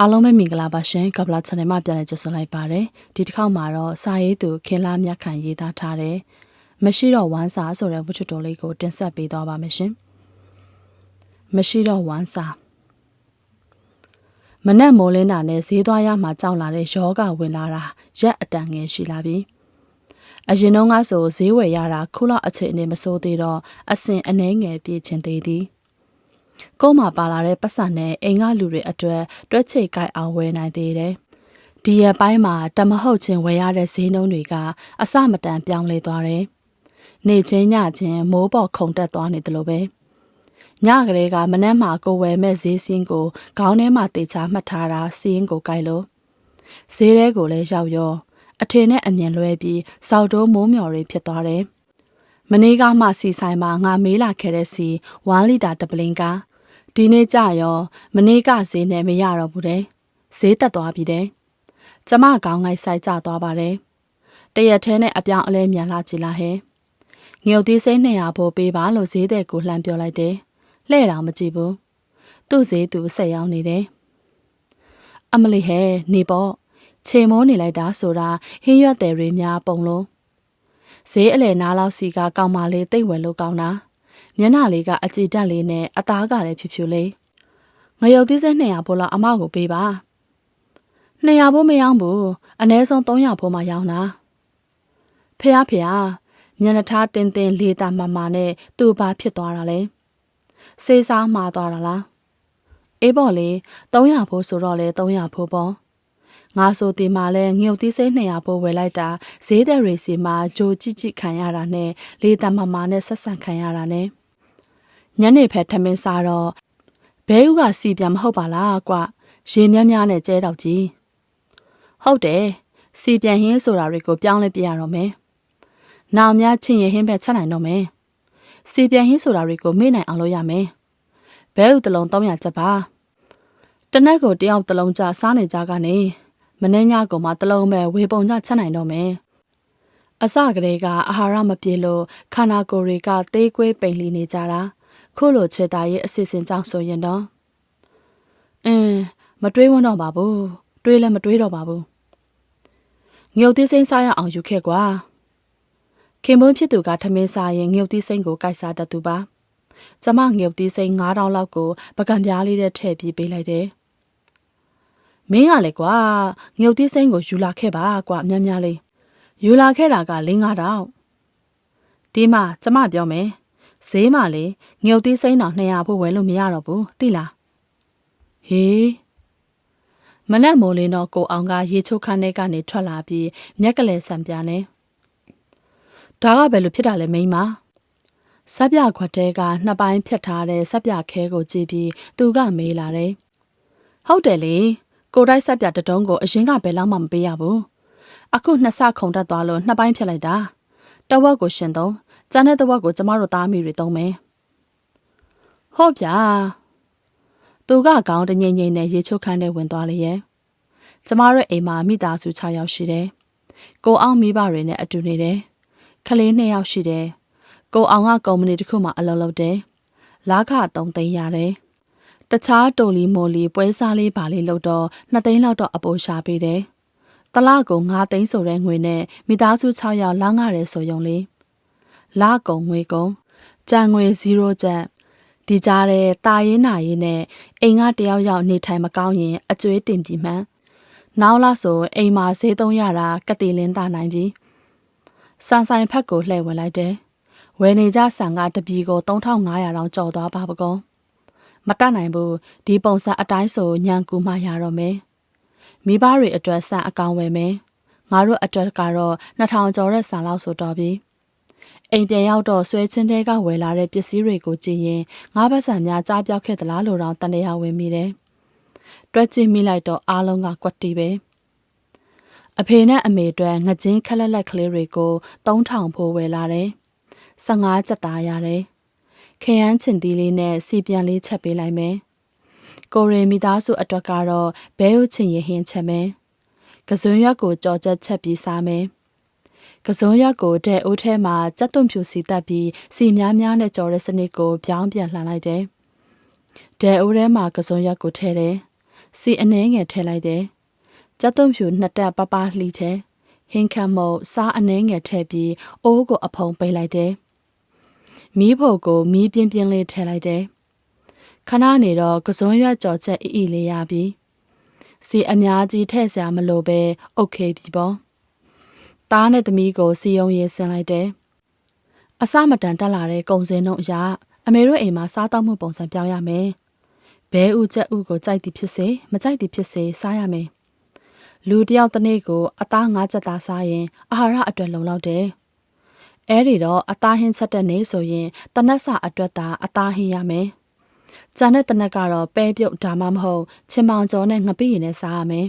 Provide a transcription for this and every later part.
အားလုံးပဲမင်္ဂလာပါရှင်ကပလာ channel မှာပြန်လည်ကြိုဆိုလိုက်ပါတယ်ဒီတစ်ခေါက်မှာတော့စာရေးသူခင်လားမြတ်ခိုင်ရေးသားထားတဲ့မရှိတော့ဝမ်းစာဆိုတဲ့ဝတ္ထုတော်လေးကိုတင်ဆက်ပေးသွားပါမယ်ရှင်မရှိတော့ဝမ်းစာမနက်မိုးလင်းတာနဲ့ဈေးသွားရမှကြောက်လာတဲ့ယောဂဝင်လာတာရက်အတန်ငယ်ရှိလာပြီအရင်တော့ကဆိုဈေးဝယ်ရတာခုလောက်အခြေအနေမစိုးသေးတော့အစင်အနှဲငယ်ပြေးချင်သေးသည် ကုန်းမှာပါလာတဲ့ပတ်စံနဲ့အိမ်ကလူတွေအတွက်တွက်ချိတ်ကြိုက်အောင်ဝယ်နိုင်သေးတယ်။ဒီရက်ပိုင်းမှာတမဟုတ်ချင်းဝယ်ရတဲ့ဈေးနှုန်းတွေကအစမတန်ပြောင်းလဲသွားတယ်။နေချင်းညချင်းမိုးပေါ်ခုန်တက်သွားနေတယ်လို့ပဲ။ညကလေးကမနှက်မှာကိုဝယ်မဲ့ဈေးစင်းကိုခေါင်းထဲမှာတေချာမှတ်ထားတာစီးရင်ကိုကြိုက်လို့ဈေးထဲကိုလည်းရောက်ရောအထင်နဲ့အမြင်လွဲပြီးစောက်တိုးမိုးမျော်တွေဖြစ်သွားတယ်။ မနေ့ကမှစီဆိုင်မှာငါမေးလာခဲ့တဲ့စီ1လီတာတပလင်းကဒီနေ့ကြရောမနေ့ကဈေးနဲ့မရတော့ဘူးတဲ့ဈေးတက်သွားပြီတဲ့ကျမကောင်းငိုက်ဆိုင်ကျသွားပါတယ်တရက်ထဲနဲ့အပြောင်းအလဲမြန်လာကြည်လာဟဲ့ငြုတ်သီးစိမ့်200ဖို့ပေးပါလို့ဈေးတဲ့ကိုလှမ်းပြောလိုက်တယ်လှဲ့တော်မကြည့်ဘူးသူ့ဈေးသူဆက်ရောက်နေတယ်အမလီဟဲနေပေါ့ခြေမိုးနေလိုက်တာဆိုတာဟင်းရွက်တယ်တွေများပုံလုံး ဈေးအလဲနားလောက်စီကကောင်းမလေးတိတ်ဝယ်လို့ကောင်းတာမျက်နှာလေးကအကြည်တက်လေးနဲ့အသားကလည်းဖြူဖြူလေးငရုတ်သီးစဲ200ဖိုးလောက်အမကိုပေးပါ200ဖိုးမရောင်းဘူးအနည်းဆုံး300ဖိုးမှရောင်းတာဖះဖះမျက်နှာထားတင်းတင်းလေးတာမမနဲ့သူ့ဘာဖြစ်သွားတာလဲစေးစားမှားသွားတာလားအေးပေါ့လေ300ဖိုးဆိုတော့လေ300ဖိုးပေါ့ ငါဆိုဒီမှာလဲငြုတ်သီးစိမ့်200ဖိုးဝယ်လိုက်တာဈေးတဲ့ရေစီမှာဂျိုကြည့်ကြည့်ခံရတာနဲ့လေးတမမနဲ့ဆက်ဆံခံရတာနဲ့ညနေဖက်ထမင်းစားတော့ဘဲဥကစီပြန်မဟုတ်ပါလားကွရေမြန်းများနဲ့ကျဲတော့ကြီးဟုတ်တယ်စီပြန်ဟင်းဆိုတာတွေကိုပြောင်းလဲပြရတော့မယ်နောင်များချင်းရင်ဟင်းပဲချက်နိုင်တော့မယ်စီပြန်ဟင်းဆိုတာတွေကိုမေ့နိုင်အောင်လုပ်ရမယ်ဘဲဥတလုံး300ချက်ပါတနက်ကိုတယောက်တလုံးကြစားနေကြကနေ မနေ့ညကမှတလုံးပဲဝေပုံကြချက်နိုင်တော့မယ်အစကလေးကအာဟာရမပြေလို့ခန္ဓာကိုယ်တွေကသေးကွေးပိန်လီနေကြတာခုလိုချွေတာရဲ့အစီအစဉ်ကြောင့်ဆိုရင်တော့အင်းမတွေးဝန်းတော့ပါဘူးတွေးလည်းမတွေးတော့ပါဘူးငြုတ်သီးစိမ့်စားရအောင်ယူခဲ့ကွာခင်မွန်းဖြစ်သူကထမင်းစားရင်ငြုတ်သီးစိမ့်ကိုကြိုက်စားတတ်သူပါကျမငြုတ်သီးစိမ့်9000လောက်ကိုပကံပြားလေးနဲ့ထည့်ပြီးပေးလိုက်တယ် မင်းကလေကွာငြုတ်သီးစိမ့်ကိုယူလာခဲ့ပါကွာများများလေးယူလာခဲ့တာက၄9000ဒီမှာကျမပြောမယ်ဈေးမှလေငြုတ်သီးစိမ့်တော်200ဖို့ဝယ်လို့မရတော့ဘူးသိလားဟေးမနက်မိုးလင်းတော့ကိုအောင်ကရေချိုးခန်းထဲကနေထွက်လာပြီးမျက်ကလေးဆံပြားနေဒါကဘယ်လိုဖြစ်တာလဲမိန်းမစက်ပြခွက်တဲကနှစ်ပိုင်းဖြတ်ထားတဲ့စက်ပြခဲကိုကြည့်ပြီးသူကမေးလာတယ်ဟုတ်တယ်လေ ကိုတိုက်စက်ပြတတုံးကိုအရင်ကဘယ်လောက်မှမပေးရဘူးအခုနှစ်ဆခုံတက်သွားလို့နှစ်ပိုင်းဖြတ်လိုက်တာတဝက်ကိုရှင်တော့ကျန်တဲ့တဝက်ကိုကျမတို့သားမိတွေသုံးမယ်ဟုတ်ဗျာသူကကောင်းတငိမ့်ငိမ့်နဲ့ရေချုပ်ခန်းထဲဝင်သွားလေရဲ့ကျမတို့အိမ်မှာမိသားစု6ယောက်ရှိတယ်ကိုအောင်မိဘတွေနဲ့အတူနေတယ်ခလေး2ယောက်ရှိတယ်ကိုအောင်ကကုမ္ပဏီတစ်ခုမှာအလုပ်လုပ်တယ်လာခ3သိန်းရတယ် တခြားတိုလီမိုလီပွဲစားလေးပါလေးလုပ်တော့2သိန်းလောက်တော့အပိုရှာပေးတယ်တလကို9သိန်းဆိုတဲ့ငွေနဲ့မိသားစု6ယောက်လောင်းရတယ်ဆိုရုံလေးလကုံငွေကုံကြံငွေ0ကျပ်ဒီကြားတဲ့တာရင်နာရင်နဲ့အိမ်ကတယောက်ယောက်နေထိုင်မကောင်းရင်အကျွေးတင်ပြီးမှန်နောက်လာဆိုအိမ်မှာဈေးသုံးရတာကတိလင်းတာနိုင်ပြီစန်ဆိုင်ဖက်ကိုလှည့်ဝင်လိုက်တယ်ဝယ်နေကြဆန်ကတပီကို3500တောင်ကြော်သွားပါပကော မတတ်နိုင်ဘူးဒီပုံစံအတိုင်းဆိုညံကူမှရတော့မယ်မိဘတွေအတွက်ဆန်အကောင်ဝယ်မယ်ငါတို့အတွက်ကတော့2000ကျော်တဲ့ဆန်လောက်ဆိုတော့ပြီအိမ်ပြန်ရောက်တော့ဆွဲချင်းတဲကဝယ်လာတဲ့ပစ္စည်းတွေကိုကြည့်ရင်ငါးဘက်ဆန်များကြားပြောက်ခဲ့သလားလို့တော့တန်တရားဝင်မိတယ်။တွက်ကြည့်မိလိုက်တော့အားလုံးကကွက်တီပဲ။အဖေနဲ့အမေအတွက်ငကြင်းခက်လက်လက်ကလေးတွေကို3000ဖိုးဝယ်လာတယ်။15ကျပ်သားရတယ်။ ခရမ်းချင်သီးလေးနဲ့စီပြန်လေးချက်ပေးလိုက်မယ်။ကိုရီမိသားစုအတွက်ကတော့ဘဲဥချင်ရင်ဟင်းချက်မယ်။ကစွန်းရွက်ကိုကြော်ချက်ချက်ပြီးစားမယ်။ကစုံရက်ကိုတဲ့အိုးထဲမှာကြက်သွန်ဖြူစီတက်ပြီးစီများများနဲ့ကြော်တဲ့စနစ်ကိုပြောင်းပြန်လှန်လိုက်တယ်။တဲ့အိုးထဲမှာကစုံရက်ကိုထည့်တယ်စီအနှဲငယ်ထည့်လိုက်တယ်။ကြက်သွန်ဖြူနှစ်တက်ပပလှီထဲဟင်းခတ်မုတ်စားအနှဲငယ်ထည့်ပြီးအိုးကိုအဖုံပိတ်လိုက်တယ်။ မီးဖို့ကိုမီးပြင်းပြင်းလေးထည့်လိုက်တယ်။ခဏနေတော့ကစွန်းရွက်ကြော်ချက်အီအီလေးရပြီ။စီအများကြီးထည့်စရာမလိုပဲအုတ်ခဲပြီပေါ့။သားနဲ့သမီးကိုစီယုံရေးဆင်းလိုက်တယ်။အစမတန်တက်လာတဲ့ကုံစင်းတို့အရာအမေတို့အိမ်မှာစားတောက်မှုပုံစံပြောင်းရမယ်။ဘဲဥချက်ဥကိုကြိုက်သည်ဖြစ်စေမကြိုက်သည်ဖြစ်စေစားရမယ်။လူတယောက်တစ်နေ့ကိုအသား၅ချက်သားစားရင်အာဟာရအတွက်လုံလောက်တယ်။ အဲဒီတော့အသားဟင်းချက်တဲ့နေ့ဆိုရင်တနက်စာအတွက်သာအသားဟင်းရမယ်။ကြံတဲ့တနက်ကတော့ပဲပြုတ်ဒါမှမဟုတ်ချင်မောင်ကျော်နဲ့ငပိရည်နဲ့စားရမယ်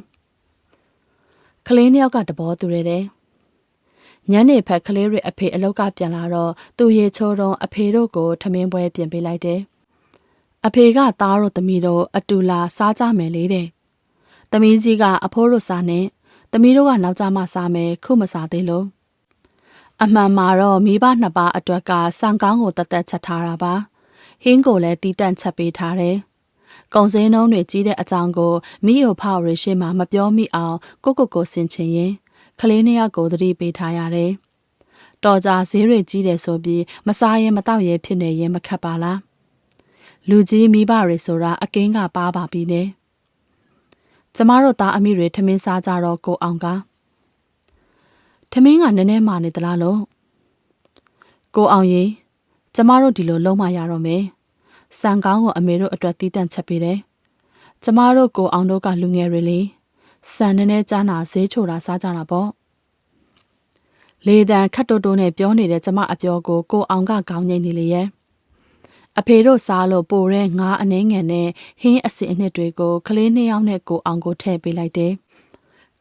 ။ကလေးနှစ်ယောက်ကတဘောတူရတဲ့ညနေဖက်ကလေးတွေအဖေအလောက်ကပြန်လာတော့သူရေချိုးတော့အဖေတို့ကိုထမင်းပွဲပြင်ပေးလိုက်တယ်။အဖေကသားတို့သမီးတို့အတူလာစားကြမယ်လေတဲ့။သမီးကြီးကအဖိုးတို့စားနဲ့သမီးတို့ကနောက်ကြမှစားမယ်ခုမစားသေးလို့။ အမှန်မှာတော့မိဘနှစ်ပါးအတွက်ကစံကောင်းကိုတသက်ချက်ထားတာပါ။ဟင်းကိုလည်းတီးတန့်ချက်ပေးထားတယ်။ကုံစင်းနှုံးတွေကြီးတဲ့အကြောင်းကိုမိယိုဖောက်ရရှိမှမပြောမိအောင်ကိုကိုကိုဆင်ချင်ရင်ကလေးနှစ်ယောက်ကိုသတိပေးထားရတယ်။တော်ကြဈေးရိတ်ကြီးတယ်ဆိုပြီးမစားရင်မတော့ရဲဖြစ်နေရင်မခက်ပါလား။လူကြီးမိဘတွေဆိုတာအကင်းကပါပါပြီနဲ့။ကျမတို့သားအမိတွေထမင်းစားကြတော့ကိုအောင်က ထမင်းကနည်းနည်းမှနေသလားလို့ကိုအောင်ရင်ကျမတို့ဒီလိုလုံးမရတော့မယ်။စံကောင်းကိုအမေတို့အတွက်တီးတန့်ချက်ပေးတယ်။ကျမတို့ကိုအောင်တို့ကလူငယ်တွေလေ။စံနဲ့နဲ့ကြားနာဈေးချိုတာစားကြတာပေါ့လေတံခတ်တိုးတိုးနဲ့ပြောနေတဲ့ကျမအပြောကိုကိုအောင်ကခေါင်းငိမ့်နေလေရဲ့အဖေတို့စားလို့ပိုတဲ့ငါးအနှင်းငယ်နဲ့ဟင်းအစင်အနှစ်တွေကိုကလေးနှစ်ယောက်နဲ့ကိုအောင်ကိုထည့်ပေးလိုက်တယ်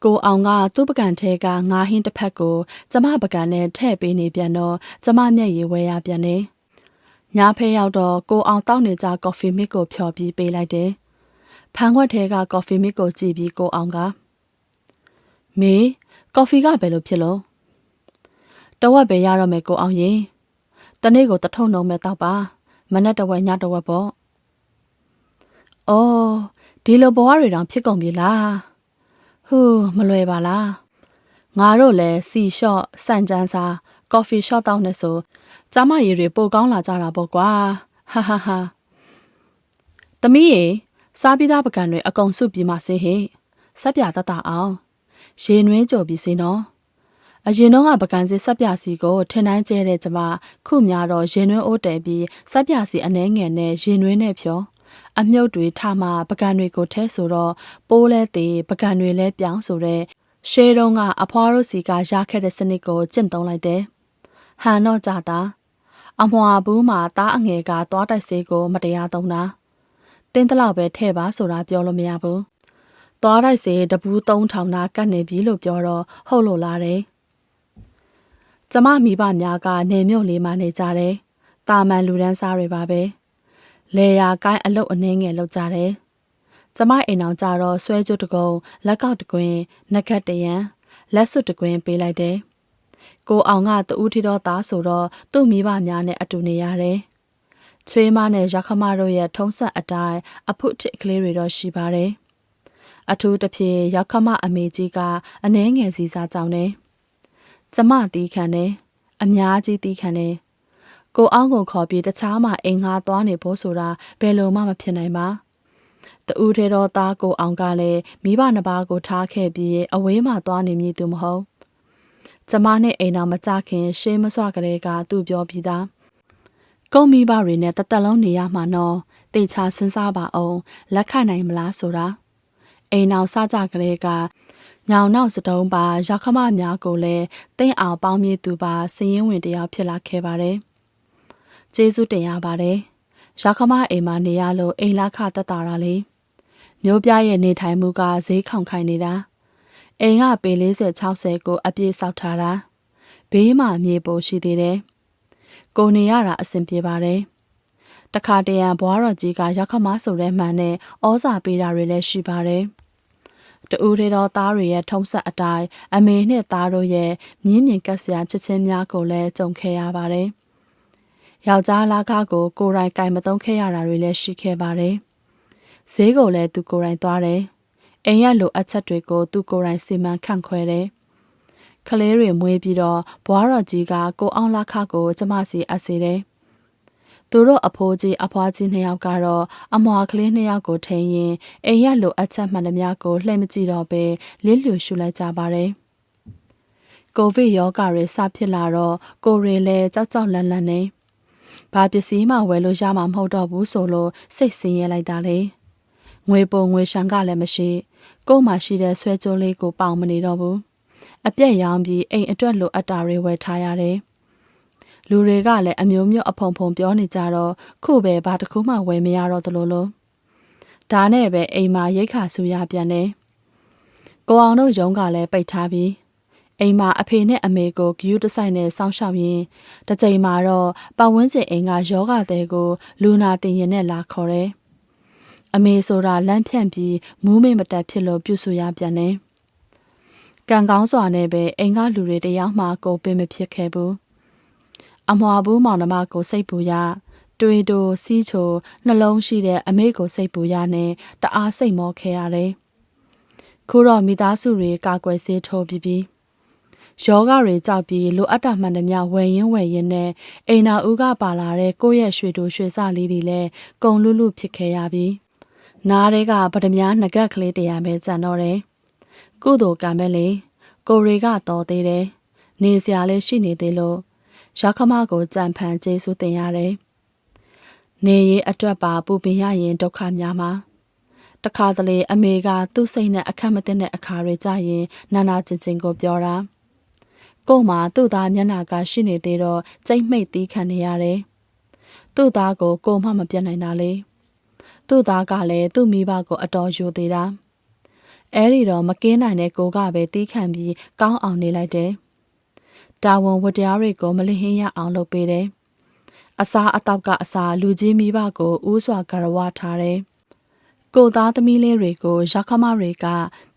ကိုအောင်ကသူ့ပကံထဲကငါးဟင်းတစ်ဖက်ကိုကျမပကံနဲ့ထည့်ပေးနေပြန်တော့ကျမမျက်ရည်ဝဲရပြန်တယ်ညာဖဲရောက်တော့ကိုအောင်တောက်နေကြကော်ဖီမစ်ကိုဖျော်ပြီးပေးလိုက်တယ်ဖန်ခွက်ထဲကကော်ဖီမစ်ကိုကြည့်ပြီးကိုအောင်ကမေကော်ဖီကဘယ်လိုဖြစ်လို့တဝက်ပဲရတော့မယ်ကိုအောင်ရင်တနေ့ကိုတထုံနှုံမဲ့တော့ပါမနဲ့တဝက်ညတဝက်ပေါ့အော်ဒီလိုဘဝတွေတောင်ဖြစ်ကုန်ပြီလား ဟူးမလွယ်ပါလားငါတို့လည်းစီရှော့စန့်ကျန်းစာကော်ဖီရှော့တောင်းနေဆိုကျမရည်တွေပိုကောင်းလာကြတာပေါ့ကွာဟာဟာဟာသမီးရေစားပြီးသားပကံတွေအကုန်စုပြီးမှစေဟေ့ဆက်ပြတတ်တာအောင်ရေနွေးကြိုပြီးစေနော်အရင်တော့ကပကံစီဆက်ပြစီကိုထင်တိုင်းကျဲတဲ့ကျမခုများတော့ရင်နွေးအိုးတယ်ပြီးဆက်ပြစီအနှဲငယ်နဲ့ရင်နွေးနဲ့ဖြော အမြုပ်တွေထမှပကံတွေကိုထဲဆိုတော့ပိုးလဲသေးပကံတွေလဲပြောင်းဆိုတဲ့ရှေးတုံးကအဖွားတို့စီကရခဲ့တဲ့စနစ်ကိုကျင့်သုံးလိုက်တယ်ဟန်တော့ကြတာအမွှာဘူးမှာတားအငယ်ကသွားတိုက်စေးကိုမတရားသုံးတာတင်းတလောက်ပဲထဲ့ပါဆိုတာပြောလို့မရဘူး။သွားတိုက်စေတပူး3000နာကတ်နေပြီလို့ပြောတော့ဟုတ်လို့လားတဲ့။ကျမမိဘများကနေမြို့လေးမှာနေကြတယ်။တာမန်လူဒန်းစားတွေပါပဲ။ လေယာကိုင်းအလုတ်အနှင်းငယ်လောက်ကြတယ်။ကျမအိမ်အောင်ကြတော့ဆွဲကြွတကုံလက်ကောက်တကွင်းနှက်ခတ်တရံလက်စွပ်တကွင်းပေးလိုက်တယ်။ကိုအောင်ကတူးထီတော့သားဆိုတော့သူ့မိဘများနဲ့အတူနေရတယ်။ချွေးမနဲ့ရခမတို့ရဲ့ထုံးဆက်အတိုင်းအဖုတစ်ကလေးတွေတော့ရှိပါတယ်။အထူးသဖြင့်ရခမအမေကြီးကအနှဲငယ်စီစားကြောင်းနဲ့ကျမတီးခံတယ်အများကြီးတီးခံတယ် ကိုအောင်ကိုခေါ်ပြီးတခြားမှအိမ်ငါသွားနေဖို့ဆိုတာဘယ်လိုမှမဖြစ်နိုင်ပါတူးထဲတော့သားကိုအောင်ကလည်းမိဘနှစ်ပါးကိုထားခဲ့ပြီးအဝေးမှသွားနေမည်သူမဟုတ်ကျမနဲ့အိမ်တော်မကြခင်ရှေးမစွာကလေးကသူ့ပြောပြီးသားကုန်းမိဘတွေနဲ့တသက်လုံးနေရမှာနော်တေချာစဉ်းစားပါအောင်လက်ခံနိုင်မလားဆိုတာအိမ်အောင်စားကြကလေးကညောင်နောက်စတုံးပါရောက်ခမများကိုလည်းတင်းအောင်ပေါင်းမြည်သူပါစည်ရင်ဝင်တယောက်ဖြစ်လာခဲ့ပါတယ် ကျေးဇူးတင်ရပါတယ်ရောက်ခမအိမ်မှာနေရလို့အိမ်လာခတက်တာတာလေမျိုးပြရဲ့နေထိုင်မှုကဈေးခေါင်ခိုင်နေတာအိမ်ကပေ40 60ကိုအပြည့်ဆောက်ထားတာဘေးမှာမြေပိုရှိသေးတယ်ကိုနေရတာအဆင်ပြေပါတယ်။တခါတရံဘွားတော်ကြီးကရောက်ခမဆိုတဲ့မှန်နဲ့ဩစာပေးတာတွေလည်းရှိပါတယ်။တူတွေတော်သားတွေရဲ့ထုံးဆက်အတိုင်းအမေနဲ့သားတို့ရဲ့မြင်းမြင်ကက်စရာချစ်ချင်းများကိုလည်းကြုံခဲ့ရပါတယ်။ ယောက်ျားလားကားကိုကိုယ်တိုင်ကင်မသုံးခဲ့ရတာတွေလည်းရှိခဲ့ပါတယ်။ဈေးကိုလည်းသူကိုယ်တိုင်သွားတယ်အိမ်ရလိုအပ်ချက်တွေကိုသူကိုယ်တိုင်စီမံခန့်ခွဲတယ်။ကလေးတွေမွေးပြီးတော့ဘွားတော်ကြီးကကိုအောင်လာခကိုကျမစီအပ်စေတယ်။သူတို့အဖိုးကြီးအဖွားကြီးနှစ်ယောက်ကတော့အမွာကလေးနှစ်ယောက်ကိုထိန်ရင်အိမ်ရလိုအပ်ချက်မှန်သမျှကိုလှည့်မကြည့်တော့ပဲလစ်လျူရှုလိုက်ကြပါတယ်။ကိုဗစ်ရောဂါတွေစဖြစ်လာတော့ကိုရီလည်းကြောက်ကြောက်လန့်လန့်နေ။ ဘာပစ္စည်းမှဝယ်လို့ရမှာမဟုတ်တော့ဘူးဆိုလို့စိတ်ဆင်းရဲလိုက်တာလေ။ငွေပုံငွေရှံကလည်းမရှိ။ကို့မှာရှိတဲ့ဆွဲကြိုးလေးကိုပေါင်မနေတော့ဘူး။အပြက်ရောင်းပြီးအိမ်အတွက်လိုအပ်တာတွေဝယ်ထားရတယ်။လူတွေကလည်းအမျိုးမျိုးအဖုံဖုံပြောနေကြတော့ခုပဲဘာတစ်ခုမှဝယ်မရတော့သလိုလို။ဒါနဲ့ပဲအိမ်မှာရိတ်ခါဆူရပြန်တယ်။ကိုအောင်တို့ရုံးကလည်းပိတ်ထားပြီး အိမ်မှာအဖေနဲ့အမေကိုဂယူးတဆိုင်နဲ့စောင်းရှောက်ရင်းတစ်ချိန်မှာတော့ပတ်ဝန်းကျင်အိမ်ကယောဂသည်ကို လူနာတင်ရင်နဲ့လာခေါ်တယ်။အမေဆိုတာလမ်းဖြန့်ပြီးမူးမိတ်မတက်ဖြစ်လို့ပြုစုရပြန်တယ်။ကံကောင်းစွာနဲ့ပဲအိမ်ကလူတွေတယောက်မှကိုပင်မဖြစ်ခဲ့ဘူး။အမွာဘူးမောင်နှမကိုစိတ်ပူရတွေးတိုစီးချိုနှလုံးရှိတဲ့အမေကိုစိတ်ပူရနဲ့တအားစိတ်မောခဲ့ရတယ်။ခုတော့မိသားစုတွေကာကွယ်ဆေးထိုးပြီးပြီး ယောဂတွေကြောက်ပြီးလိုအပ်တာမှန်သမျှဝယ်ရင်းဝယ်ရင်းနဲ့အိမ်နာဦးကပါလာတဲ့ကိုယ့်ရဲ့ရွှေတူရွှေစလေးတွေလည်းကုံလူလူဖြစ်ခဲ့ရပြီ။နားတွေကဗဒမြားငကက်ကလေးတရားပဲကြံတော့တယ်။ကုသိုလ်ကံပဲလေကိုရီကတော်သေးတယ်။နေစရာလည်းရှိနေသေးလို့ရောက်ခမကိုကြံဖန်ကျေးဇူးတင်ရတယ်။နေရေးအတွက်ပါပူပင်ရရင်ဒုက္ခများမှာတခါတလေအမေကသူ့စိတ်နဲ့အခက်မသိတဲ့အခါတွေကြရင်နာနာကျင်ကျင်ကိုပြောတာ။ ကို့မှာသူ့သားမျက်နှာကရှိနေသေးတော့ကြိတ်မိတ်တီးခံနေရတယ်။သူ့သားကိုကိုမှမပြတ်နိုင်တာလေ။သူ့သားကလည်းသူ့မိဘကိုအတော်ယူသေးတာ။အဲဒီတော့မကင်းနိုင်တဲ့ကိုကပဲတီးခံပြီးကောင်းအောင်နေလိုက်တယ်။တာဝန်ဝတရားတွေကိုမလဟင်းရအောင်လုပ်ပေးတယ်။အစားအသောက်ကအစာလူကြီးမိဘကိုဥစွာကရဝထားတယ်။ ကိုသားသမီးလေးတွေကိုရောက်ခမတွေက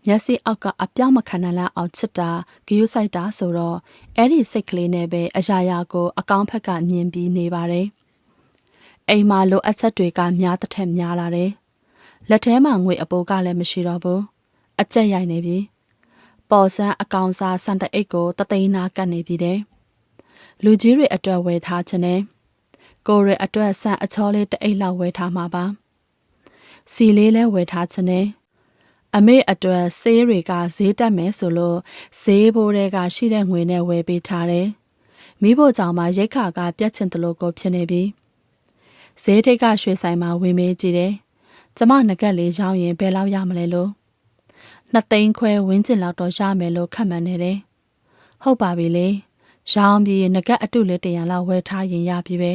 မျက်စိအောက်ကအပြောင်းမခံနိုင်လောက်အောင်ချစ်တာဂယုစိုက်တာဆိုတော့အဲ့ဒီစိတ်ကလေးနဲ့ပဲအရာရာကိုအကောင့်ဖက်ကမြင်ပြီးနေပါတယ်။အိမ်မှာလိုအပ်ချက်တွေကများတစ်ထက်များလာတယ်။လက်ထဲမှာငွေအပိုးကလည်းမရှိတော့ဘူး။အကျက်ရိုက်နေပြီ။ပေါ်ဆန်းအကောင်စားစံတအိတ်ကိုတသိန်းနာကတ်နေပြီတဲ့။လူကြီးတွေအတွက်ဝယ်ထားခြင်းနဲ့ကိုရအတွက်ဆန်အချောလေးတအိတ်လောက်ဝယ်ထားမှာပါ။ စီလေးလဲဝယ်ထားခြင်းနဲ့အမေအတွက်ဆေးတွေကဈေးတက်မယ်ဆိုလို့ဈေးဘိုးတွေကရှိတဲ့ငွေနဲ့ဝယ်ပေးထားတယ်။မိဖို့ကြောင့်မှရိတ်ခါကပြတ်ချင်တယ်လို့ကိုဖြစ်နေပြီ။ဈေးထိတ်ကရွှေဆိုင်မှာဝင်မေးကြည့်တယ်။ကျမငကက်လေးရောင်းရင်ဘယ်လောက်ရမလဲလို့နှစ်သိန်းခွဲဝင်းကျင်လောက်တော့ရမယ်လို့ခန့်မှန်းနေတယ်။ဟုတ်ပါပြီလေ။ရောင်းပြီးငကက်အတုလေးတရံလောက်ဝယ်ထားရင်ရပြီပဲ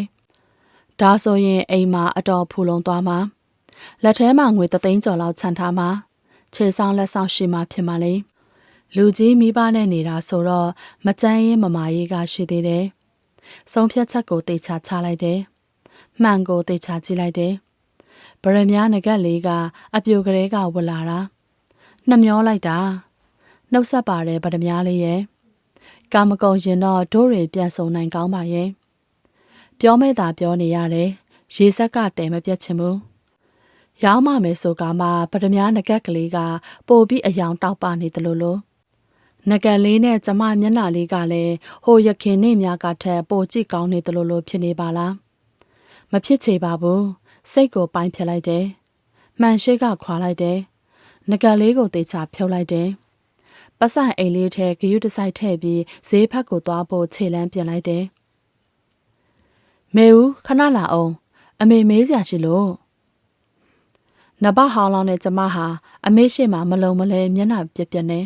။ဒါဆိုရင်အိမ်မှာအတော်ဖူလုံသွားမှာ။ လက်ထဲမှာငွေသသိန်းကျော်လောက်ခြံထားမှာခြေဆောင်လက်ဆောင်ရှိမှဖြစ်မှာလေလူကြီးမိဘနဲ့နေတာဆိုတော့မကြမ်းရင်မမာရေးကရှိသေးတယ်ဆုံးဖြတ်ချက်ကိုတေချာချလိုက်တယ်မှန်ကိုတေချာကြည့်လိုက်တယ်ဗရမ ्या ငကက်လေးကအပြိုကလေးကဝလာတာနှမျောလိုက်တာနှုတ်ဆက်ပါတယ်ဗရမ ्या လေးရဲ့ကာမကုံရင်တော့ဒိုးတွေပြန်ဆုံနိုင်ကောင်းပါရဲ့ပြောမဲ့တာပြောနေရတယ်ရေဆက်ကတဲမပြတ်ချင်ဘူး ရောင်းမမယ်ဆိုကမှပဒမြားငကက်ကလေးကပို့ပြီးအယောင်တောက်ပနေတယ်လို့လို့ငကက်လေးနဲ့ကျမမျက်နှာလေးကလည်းဟိုရခင်နေများကထက်ပိုကြည့်ကောင်းနေတယ်လို့လို့ဖြစ်နေပါလားမဖြစ်ချေပါဘူးစိတ်ကိုပိုင်းဖြတ်လိုက်တယ်မှန်ရှိကခွာလိုက်တယ်ငကက်လေးကိုတေချာဖြုတ်လိုက်တယ်ပတ်ဆိုင်အိမ်လေးထဲဂယုတစိုက်ထည့်ပြီးဈေးဖက်ကိုသွားဖို့ခြေလန်းပြင်လိုက်တယ်မေဦးခဏလာအောင်အမေမေးစရာရှိလို့ နဘဟောင်းလောင်းနဲ့ကျမဟာအမေရှိမှမလုံမလဲမျက်နှာပြက်ပြက်နေ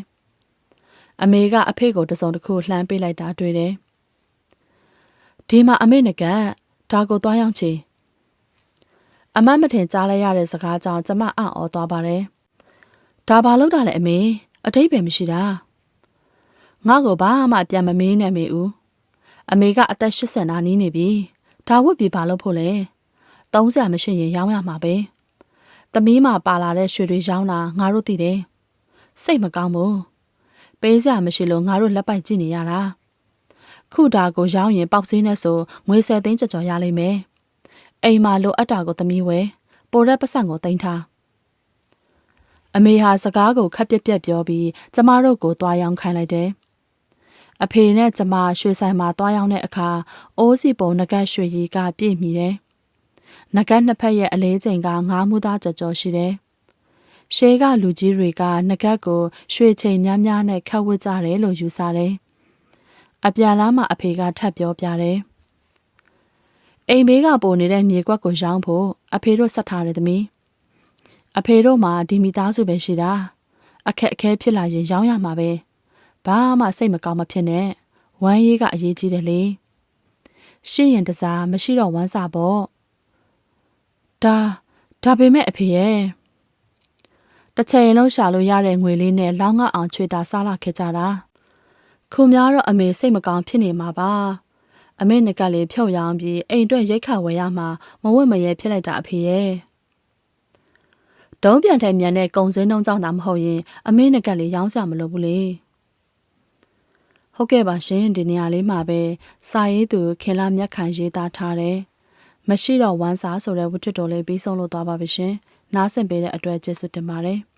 အမေကအဖေကိုတစုံတစ်ခုလှမ်းပေးလိုက်တာတွေ့တယ်ဒီမှာအမေနကဒါကိုသွားရောက်ချေအမတ်မထင်ကြားလိုက်ရတဲ့စကားကြောင့်ကျမအံ့ဩသွားပါတယ်ဒါဘာလို့တာလဲအမေအတိတ်ပဲမရှိတာငါ့ကိုဘာမှပြန်မမေးနဲ့မေဦးအမေကအသက်80နာနီးနေပြီဒါဝတ်ပြီးဘာလို့ဖို့လဲ30မရှိရင်ရောင်းရမှာပဲ သမီးမှာပါလာတဲ့ရွှေတွေရောင်းတာငါတို့သိတယ်။စိတ်မကောင်းဘူး။ပေးစရာမရှိလို့ငါတို့လက်ပိုက်ကြည့်နေရတာ။ခုတာကိုရောင်းရင်ပေါက်စင်းနဲ့ဆိုငွေ10သိန်းကျော်ကျော်ရလိမ့်မယ်။အိမ်မှာလိုအပ်တာကိုသမီးဝယ်ပိုရက်ပတ်စံကိုတင်ထား။အအမေဟာစကားကိုခက်ပြက်ပြက်ပြောပြီးကျမတို့ကိုတွားရောင်းခိုင်းလိုက်တယ်။အဖေနဲ့ကျမရွှေဆိုင်မှာတွားရောင်းတဲ့အခါအိုးစီပုံငကတ်ရွှေရီကပြည့်မိတယ်။ ငကတ်နှစ်ဖက်ရဲ့အလေးချိန်ကငါးမှုသားကြော်ကြော်ရှိတယ်။ရှေးကလူကြီးတွေကငကတ်ကိုရွှေချိန်များများနဲ့ခတ်ဝစ်ကြတယ်လို့ယူဆတယ်။အပြန်လားမှာအဖေကထပ်ပြောပြတယ်။အိမ်ဘေးကပိုနေတဲ့မြေကွက်ကိုရောင်းဖို့အဖေတို့ဆက်ထားတယ်သမီး။အဖေတို့မှာဒီမိသားစုပဲရှိတာ။အခက်အခဲဖြစ်လာရင်ရောင်းရမှာပဲ။ဘာမှစိတ်မကောင်းမဖြစ်နဲ့။ဝမ်းရေးကအရေးကြီးတယ်လေ။ရှင်းရင်တစားမရှိတော့ဝမ်းစာပေါ့။ ဒါဒါပေမဲ့အဖေရဲ့တစ်ချိန်လုံးရှာလို့ရတဲ့ငွေလေးနဲ့လောင်းငါအောင်ချွေတာစားလာခဲ့ကြတာ။ခုများတော့အမေစိတ်မကောင်းဖြစ်နေမှာပါ။အမေငကလေးဖြုတ်ရောင်းပြီးအိမ်အတွက်ရိတ်ခတ်ဝယ်ရမှာမဝတ်မရဲဖြစ်လိုက်တာအဖေရဲ့။တုံးပြန်ထဲမြန်တဲ့ကုံစင်းနှုံကြောင့်သာမဟုတ်ရင်အမေငကလေးရောင်းစရာမလိုဘူးလေ။ဟုတ်ကဲ့ပါရှင်ဒီနေရာလေးမှာပဲစာရေးသူခင်လာမြက်ခိုင်ရေးသားထားတယ်။ မရှိတော့ဝမ်းစာဆိုတဲ့ဝတ္ထုတော်လေးပြီးဆုံးလို့သွားပါပြီရှင်။နားဆင်ပေးတဲ့အတွက်ကျေးဇူးတင်ပါတယ်။